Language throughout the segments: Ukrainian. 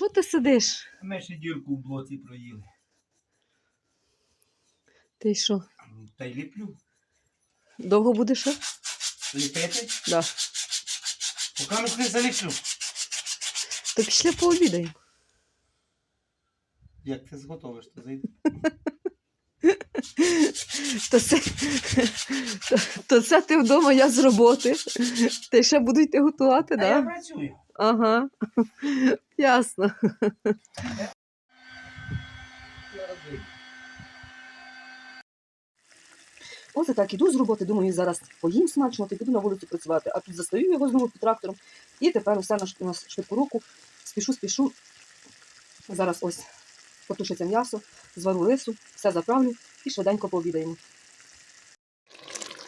Чого ти сидиш? Ми ще дірку в блоці проїли. Ти що? Та й ліплю. Довго будеш? ще? Ліпити? Да. Поки ми не заліплю. То після пообідаємо. Як ти зготовиш, то зайди. То це, то, то це ти вдома, я з роботи. Ти ще буду йти готувати, А я так? Да? працюю. Ага. Ясно. Оце так, іду з роботи, думаю, зараз поїм смачно, то піду на вулицю працювати. А тут застаю його знову під трактором. І тепер усе на швидку руку. Спішу, спішу. Зараз ось потушиться м'ясо, звару рису, все заправлю і швиденько пообідаємо.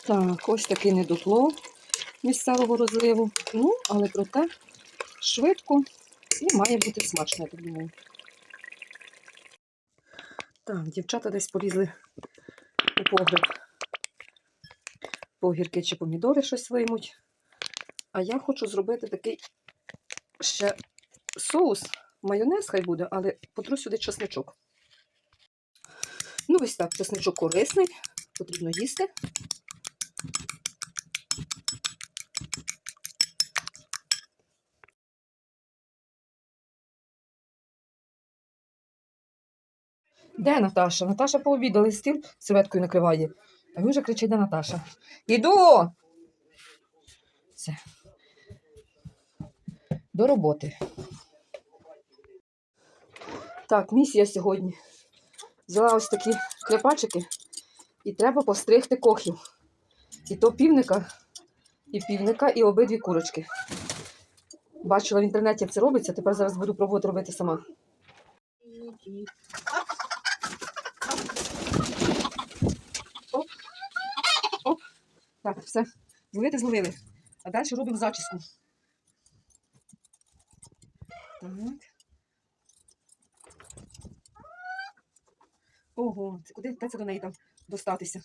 Так, ось такий недоплов місцевого розливу. Ну, але проте швидко і має бути смачно, я думаю. Так, дівчата десь полізли у погреб. По огірки чи помідори щось виймуть. А я хочу зробити такий ще соус, майонез хай буде, але потру сюди чесничок. Ну, ось так, чесничок корисний, потрібно їсти. Де Наташа? Наташа пообідала стіл серветкою накриває. А він вже кричить, де Наташа. Іду! Все. До роботи. Так, місія сьогодні. Взяла ось такі клепачики і треба постригти кохів. І то півника, і півника, і обидві курочки. Бачила в інтернеті, як це робиться, тепер зараз буду пробувати робити сама. Оп. Оп. Так, все. Зловити зловили. А далі робимо зачіску. Так. Ого, це куди де це до неї там достатися?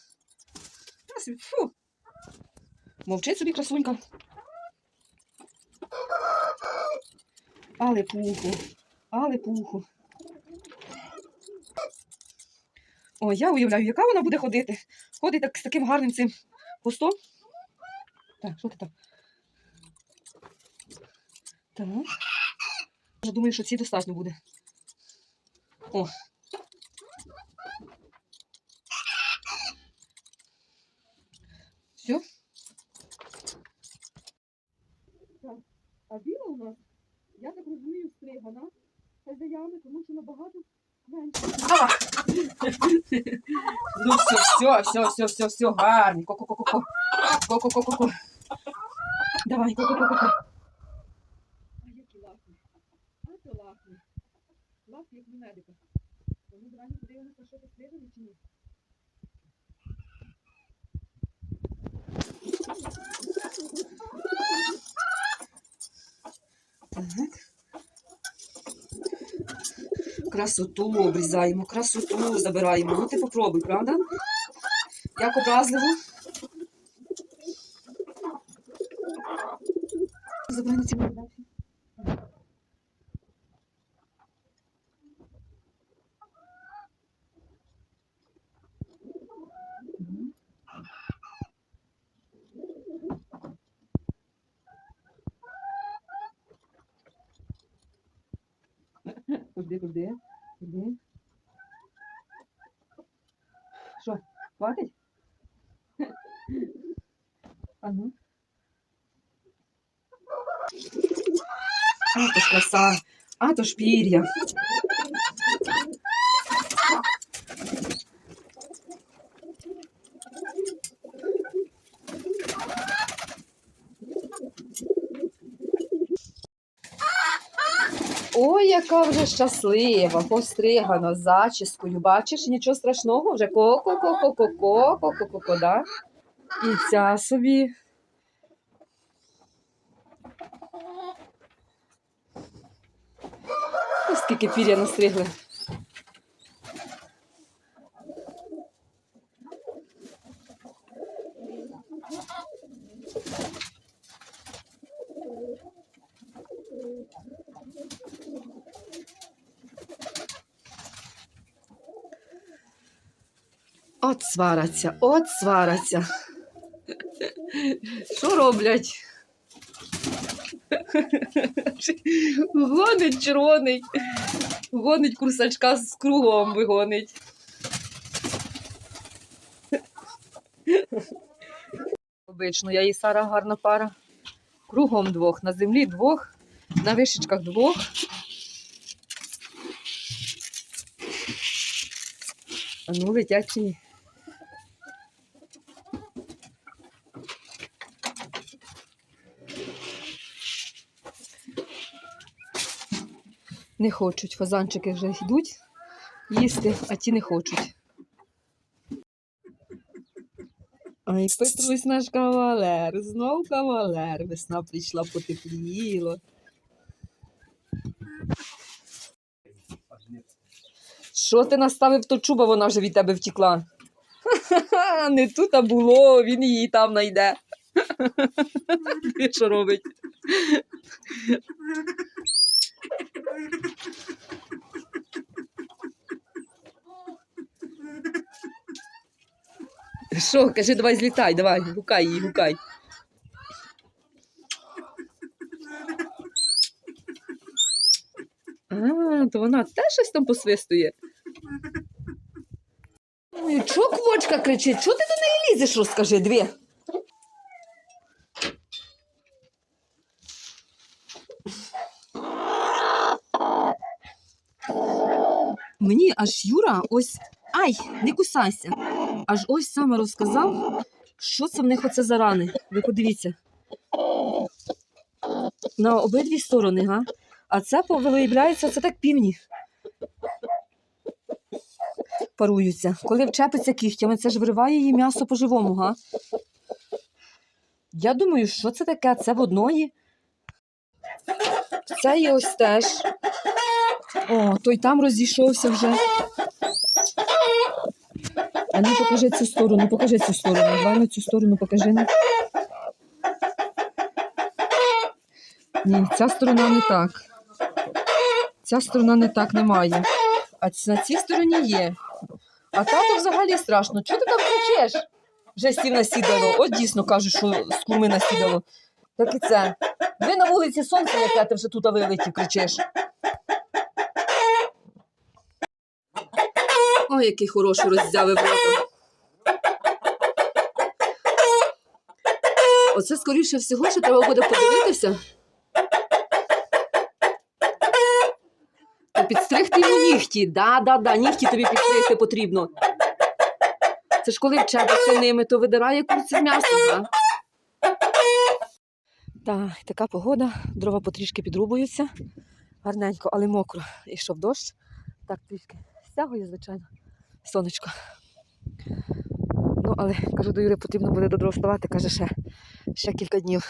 Фу. Мовчить собі красунька. Але пуху, але пуху. О, я уявляю, яка вона буде ходити. Ходить так, з таким гарним цим хвостом. Так, що ти там? Так. Я думаю, що ці достатньо буде. О. Все. Так. А біла у нас, я так розумію, стригана хазяями, тому що набагато менше. Ну все, все, все, все, все, все, гарні. Ко-ко-ко-ко. Ко-ко-ко-ко. Давай, ко-ко-ко-ко. А які лахні. А то лахні. Лахні, як медика. Тому давай подивимося, що ти стрижений чи ні. Так. Красоту обрізаємо, красоту забираємо. Ну ти попробуй, правда? Як образливо. Забирай на ці фотографії. Мгм. Куди, куди? Куди? Що, хватить? А ну. А то ж краса, а то ж пір'я. Ой, яка вже щаслива, постригана зачіскою. Бачиш, нічого страшного, вже ко-ко-ко-ко-ко-ко-ко-ко, да? І ця собі. Ось скільки пір'я настригли. От свараться, от свараться. Що роблять? Гонить червоний. Гонить курсачка з кругом вигонить. Обично, я і Сара гарна пара. Кругом двох, на землі двох, на вишечках двох. А ну летять чи? Не хочуть. Фазанчики вже йдуть їсти, а ті не хочуть. Ай, Петрусь наш кавалер, знов кавалер. Весна прийшла, потепліло. Що ти наставив ту чуба, вона вже від тебе втекла. Ха-ха-ха, не тут а було, він її там знайде. Що робить? Що, кажи, давай злітай, давай, гукай її, гукай. А, то вона теж щось там посвистує. Ой, Чого квочка кричить? Чого ти до неї лізеш, розкажи, дві? Мені аж Юра ось. Ай, не кусайся. Аж ось саме розказав, що це в них оце за рани. Ви подивіться. На обидві сторони, га? А це виявляється, це так півні. Паруються. Коли вчепиться кігтями, це ж вириває її м'ясо по-живому, га? Я думаю, що це таке? Це в одної. Це і ось теж. О, той там розійшовся вже. А ну покажи цю сторону, покажи цю сторону. Давай цю сторону покажи. Ні, ця сторона не так. Ця сторона не так немає. А на цій стороні є. А тато взагалі страшно. Чого ти там кричиш? Вже сів на сідало. От дійсно кажуть, що з куми на сідало. Так і це. Ви на вулиці сонце, яке ти вже тут вилетів, кричиш. Ой, який хороший роззявив рота. Оце, скоріше всього, що треба буде подивитися. Та підстригти йому нігті. Да, да, да, нігті тобі підстригти потрібно. Це ж коли вчепиться ними, то видирає курці з м'ясом, да? Так, така погода, дрова потрішки підрубуються. Гарненько, але мокро. Ішов дощ. Так, трішки стягує, звичайно, сонечко. Ну, але кажу до Юри, потрібно буде до дров вставати, каже, ще, ще кілька днів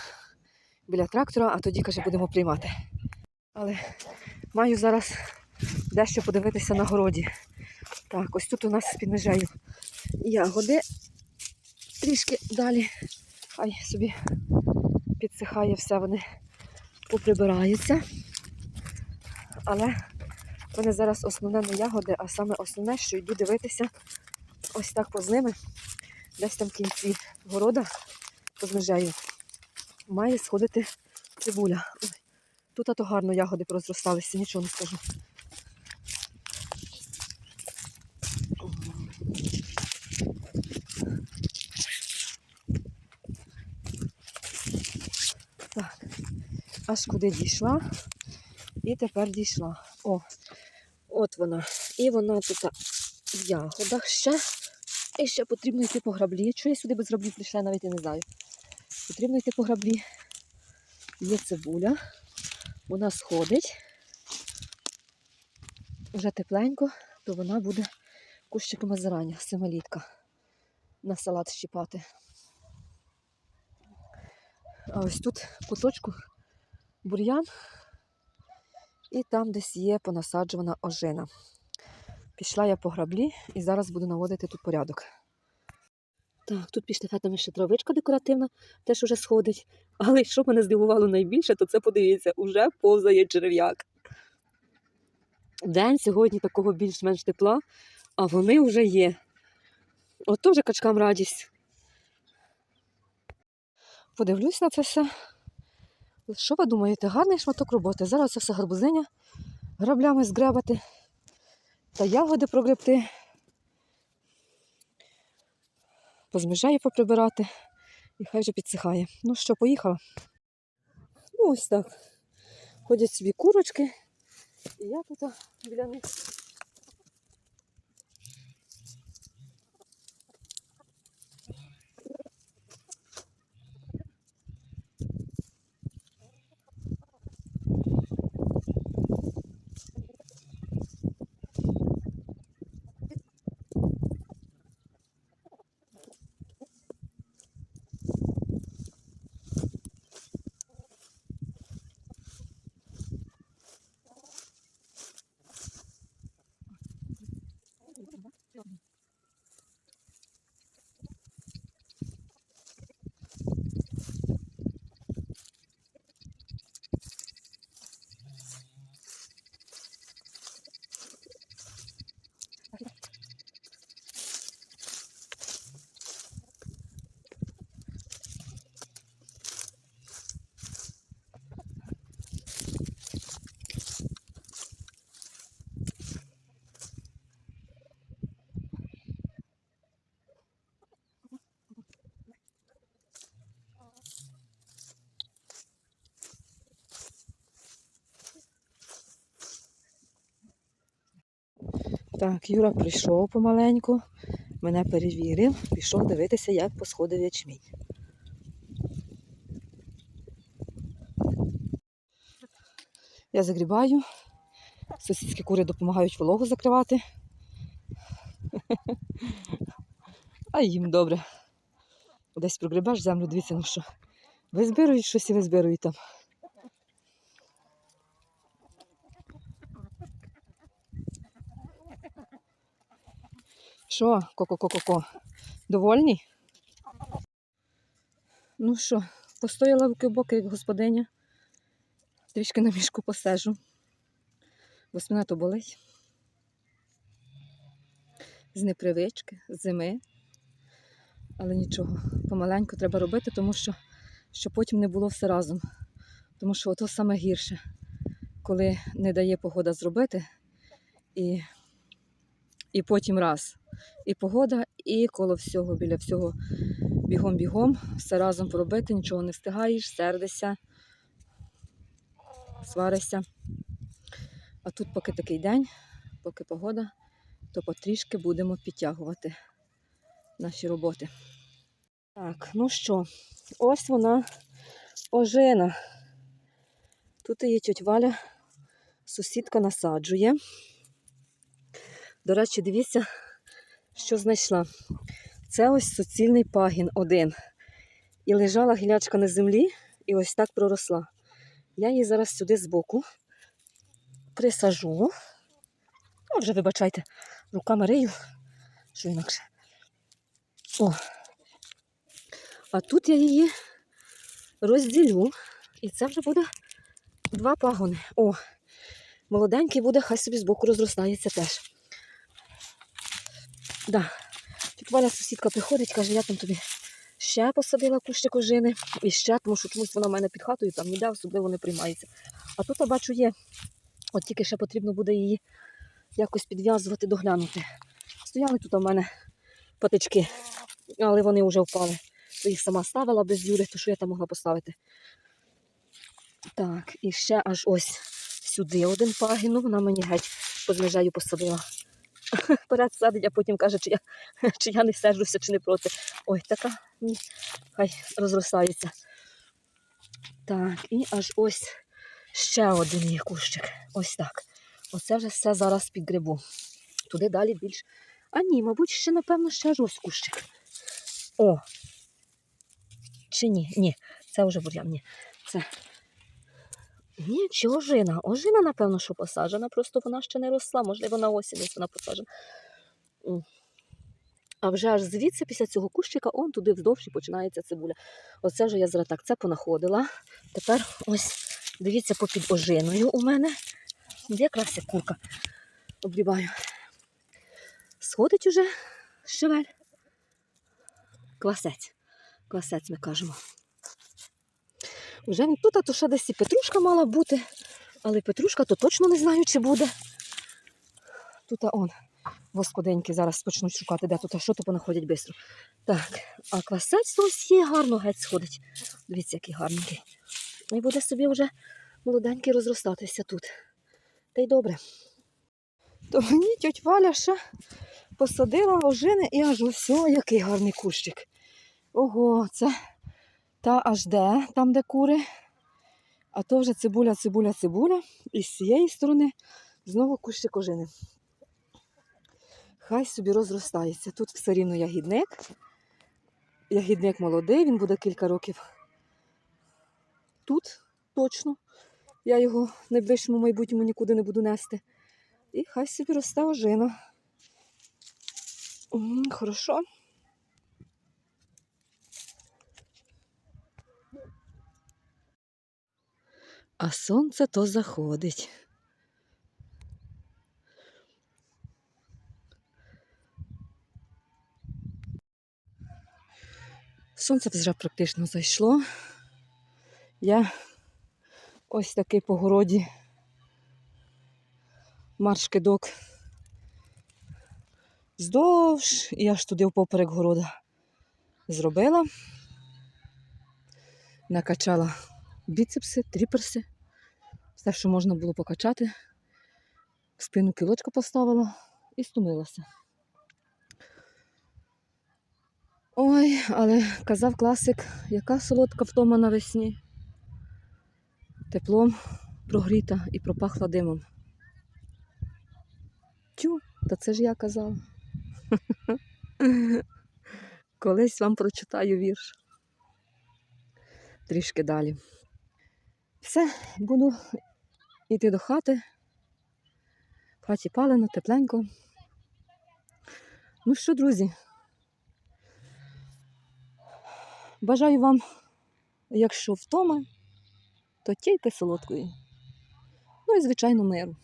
біля трактора, а тоді, каже, будемо приймати. Але маю зараз дещо подивитися на городі. Так, ось тут у нас під межею ягоди. Трішки далі. Хай собі підсихає все, вони поприбираються. Але вони зараз основне не ягоди, а саме основне, що йду дивитися ось так поз ними, десь там в кінці города поз межею. Має сходити цибуля. Тут ато гарно ягоди порозросталися, нічого не скажу. Так, аж куди дійшла. І тепер дійшла. О, от вона. І вона тут в ягодах ще. І ще потрібно йти по граблі. Чого я сюди без граблі прийшла, навіть і не знаю. Потрібно йти по граблі. Є цибуля. Вона сходить. Вже тепленько, то вона буде кущиками зарання, семилітка. На салат щіпати. А ось тут куточку бур'ян. І там десь є понасаджувана ожина. Пішла я по граблі і зараз буду наводити тут порядок. Так, тут під штифетами ще травичка декоративна, теж уже сходить. Але що мене здивувало найбільше, то це подивіться, уже повзає черв'як. День сьогодні такого більш-менш тепла, а вони вже є. От теж качкам радість. Подивлюсь на це все. Що ви думаєте? Гарний шматок роботи. Зараз це все гарбузиня граблями згребати та ягоди прогребти. Позміжаю поприбирати і хай вже підсихає. Ну що, поїхала? Ну, ось так. Ходять собі курочки, і я тут біля них. Так, Юра прийшов помаленьку, мене перевірив, пішов дивитися, як посходив ячмінь. Я загрібаю, сусідські кури допомагають вологу закривати. А їм добре. Десь прогрібеш землю, дивіться, ну що. Визбирують щось і визбирують там. Що, ко-ко-ко-ко-ко? Довольні? Ну що, постояла в боки, як господиня. Трішки на мішку посежу. Бо спина то болить. З непривички, з зими. Але нічого, помаленьку треба робити, тому що щоб потім не було все разом. Тому що ото саме гірше, коли не дає погода зробити, і, і потім раз. І погода, і коло всього, біля всього бігом-бігом, все разом поробити, нічого не встигаєш, сердишся, сваришся. А тут поки такий день, поки погода, то потрішки будемо підтягувати наші роботи. Так, ну що, ось вона ожина. Тут її тьоть Валя, сусідка насаджує. До речі, дивіться, що знайшла. Це ось суцільний пагін один. І лежала гілячка на землі, і ось так проросла. Я її зараз сюди збоку присажу. Вже вибачайте, руками рию, що інакше. О. А тут я її розділю, і це вже буде два пагони. О, молоденький буде, хай собі збоку розростається теж. Да. Тут Валя сусідка приходить, каже, я там тобі ще посадила кущик ожини і ще, тому що чомусь вона в мене під хатою, там ніде особливо не приймається. А тут, я бачу, є. От тільки ще потрібно буде її якось підв'язувати, доглянути. Стояли тут у мене патички, але вони вже впали. То їх сама ставила без Юри, то що я там могла поставити. Так, і ще аж ось сюди один пагін, вона мені геть позміжаю посадила. Вперед садить, а потім каже, чи я, чи я не сержуся, чи не проти. Ой, така ні, хай розростається. Так, і аж ось ще один є кущик. Ось так. Оце вже все зараз під грибу. Туди далі більш. А ні, мабуть, ще, напевно, ще ж ось кущик. О! Чи ні? Ні, це вже бур'ян, ні. Це. Ні, чи ожина? Ожина, напевно, що посаджена, просто вона ще не росла, можливо, на осінь ось вона посаджена. А вже аж звідси, після цього кущика, он туди вздовж і починається цибуля. Оце вже я зараз так це понаходила. Тепер ось дивіться попід ожиною у мене. Якраз як курка обрібаю. Сходить уже щавель. Квасець. Квасець ми кажемо. Він тут, а то ще десь і петрушка мала бути. Але петрушка то точно не знаю, чи буде. Тут он. Господинки зараз почнуть шукати, де тут, а що то понаходять швидко. Так, а квасець ось є, гарно геть сходить. Дивіться, який гарненький. І буде собі вже молоденький розростатися тут. Та й добре. То мені тьоть Валя ще посадила ожини і аж ось який гарний кущик. Ого, це та аж де, там, де кури. А то вже цибуля, цибуля, цибуля. І з цієї сторони знову кущик ожини. Хай собі розростається. Тут все рівно ягідник. Ягідник молодий, він буде кілька років. Тут точно. Я його в найближчому майбутньому нікуди не буду нести. І хай собі росте ожина. Хорошо. А сонце то заходить. Сонце вже практично зайшло. Я ось такий по городі марш-кидок здовж і аж туди впоперек города зробила. Накачала біцепси, тріперси, все, що можна було покачати. В спину кілочка поставила і стомилася. Ой, але казав класик, яка солодка втома навесні. Теплом прогріта і пропахла димом. Тю, та це ж я казала. Колись вам прочитаю вірш. Трішки далі. Все, буду йти до хати. В хаті палено, тепленько. Ну що, друзі? Бажаю вам, якщо втома, то тільки солодкої. Ну і, звичайно, миру.